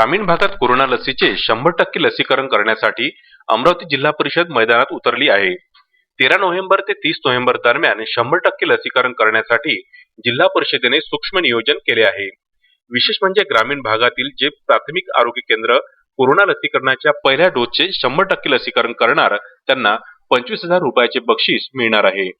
ग्रामीण भागात कोरोना लसीचे शंभर टक्के लसीकरण करण्यासाठी अमरावती जिल्हा परिषद मैदानात उतरली आहे. तेरा नोव्हेंबर ते तीस नोव्हेंबर दरम्यान शंभर टक्के लसीकरण करण्यासाठी जिल्हा परिषदेने सूक्ष्म नियोजन केले आहे. विशेष म्हणजे ग्रामीण भागातील जे प्राथमिक आरोग्य केंद्र कोरोना लसीकरणाच्या पहिल्या डोसचे शंभर टक्के लसीकरण करणार त्यांना पंचवीस हजार रुपयाचे बक्षीस मिळणार आहे.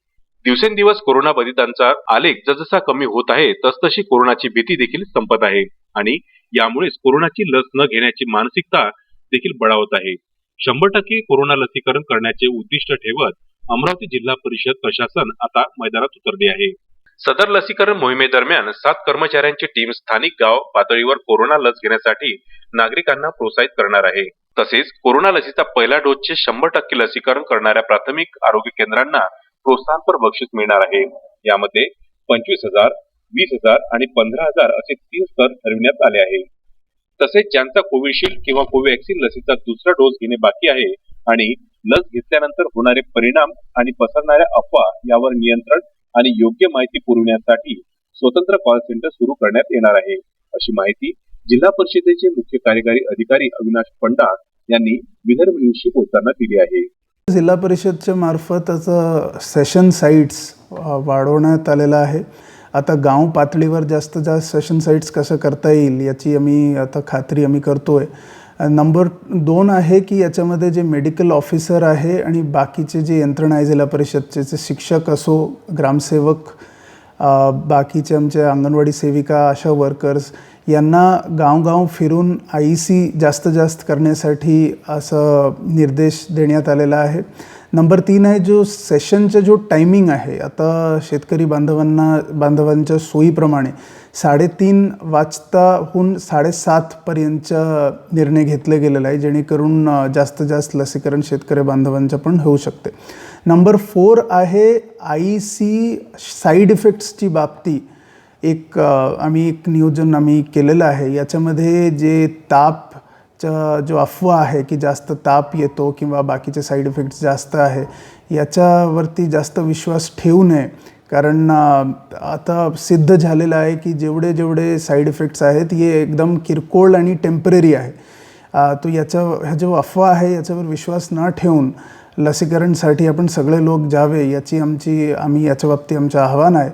दिवसेंदिवस कोरोना बाधितांचा आलेख जसजसा कमी होत आहे तसतशी कोरोनाची भीती देखील संपत आहे. आणि यामुळेच कोरोनाची लस न घेण्याची मानसिकता देखील बळावत आहे. शंभर टक्के कोरोना लसीकरण करण्याचे उद्दिष्ट ठेवत अमरावती जिल्हा परिषद प्रशासन आता मैदानात उतरले आहे. सदर लसीकरण मोहिमेदरम्यान सात कर्मचाऱ्यांची टीम स्थानिक गाव पातळीवर कोरोना लस घेण्यासाठी नागरिकांना प्रोत्साहित करणार आहे. तसेच कोरोना लसीचा पहिला डोसचे शंभर टक्के लसीकरण करणाऱ्या प्राथमिक आरोग्य केंद्रांना प्रोत्साहनपर बक्षीस मिळणार आहे. यामध्ये पंचवीस हजार वीस हजार आणि पंधरा हजार असे तीन स्तर ठरविण्यात आले आहे. तसेच ज्यांचा कोविशिल्ड किंवा कोवॅक्सिन लसीचा दुसरा डोस घेणे बाकी आहे आणि लस घेतल्यानंतर होणारे परिणाम आणि पसरणाऱ्या अफवा यावर नियंत्रण आणि योग्य माहिती पुरविण्यासाठी स्वतंत्र कॉल सेंटर सुरू करण्यात येणार आहे. अशी माहिती जिल्हा परिषदेचे मुख्य कार्यकारी अधिकारी अविनाश पंडा यांनी विदर्भ न्यूजशी बोलताना दिली आहे. जिल्हा परिषदच्या मार्फत असं सेशन साईट्स वाढवण्यात आलेलं आहे. आता गाव पातळीवर जास्त जास्त सेशन साईट्स कसं करता येईल याची आम्ही आता खात्री आम्ही करतो आहे नंबर दोन आहे की याच्यामध्ये जे मेडिकल ऑफिसर आहे आणि बाकीचे जे यंत्रणा आहे जिल्हा परिषदचे जे शिक्षक असो ग्रामसेवक बाकीचे आमच्या अंगणवाडी सेविका आशा वर्कर्स यांना गावगाव फिरून आय सी जास्त जास्त करण्यासाठी असं निर्देश देण्यात आलेला आहे. नंबर तीन आहे जो सेशनचा जो टायमिंग आहे आता शेतकरी बांधवांना बांधवांच्या सोयीप्रमाणे साडेतीन वाजताहून साडेसातपर्यंतचा निर्णय घेतला गेलेला आहे जेणेकरून जास्त जास्तीत जास्त लसीकरण शेतकरी बांधवांचं पण होऊ शकते. नंबर फोर आहे आय सी साईड इफेक्ट्सची बाबती. एक आम्ही एक नियोजन आम्ही केलेलं आहे. याच्यामध्ये जे तापचा जो अफवा आहे की जास्त ताप येतो किंवा बाकीचे साईड इफेक्ट्स जास्त आहे याच्यावरती जास्त विश्वास ठेवू नये. कारण आता सिद्ध झालेलं आहे की जेवढे जेवढे साईड इफेक्ट्स आहेत हे एकदम किरकोळ आणि टेंपररी आहे. तो याच्या ह्या जो अफवा आहे याच्यावर विश्वास न ठेवून लसीकरणसाठी आपण सगळे लोक जावे याची आमची आम्ही याच्या बाबतीत आमचं आव्हान आहे.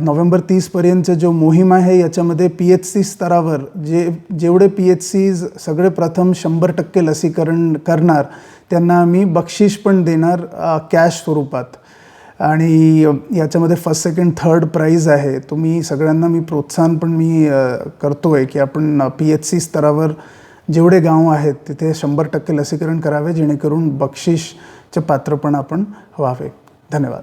नोव्हेंबर तीसपर्यंतचं जो मोहीम आहे याच्यामध्ये पी एच सी स्तरावर जे जेवढे पी एच सीज सगळे प्रथम शंभर टक्के लसीकरण करणार त्यांना आम्ही बक्षीस पण देणार कॅश स्वरूपात. आणि याच्यामध्ये फर्स्ट सेकंड थर्ड प्राईज आहे. तुम्ही सगळ्यांना मी प्रोत्साहन पण मी करतो आहे की आपण पी एच सी स्तरावर जेवढे गाव आहेत तिथे शंभर टक्के लसीकरण करावे जेणेकरून बक्षीसचे पात्र पण आपण व्हावे. धन्यवाद.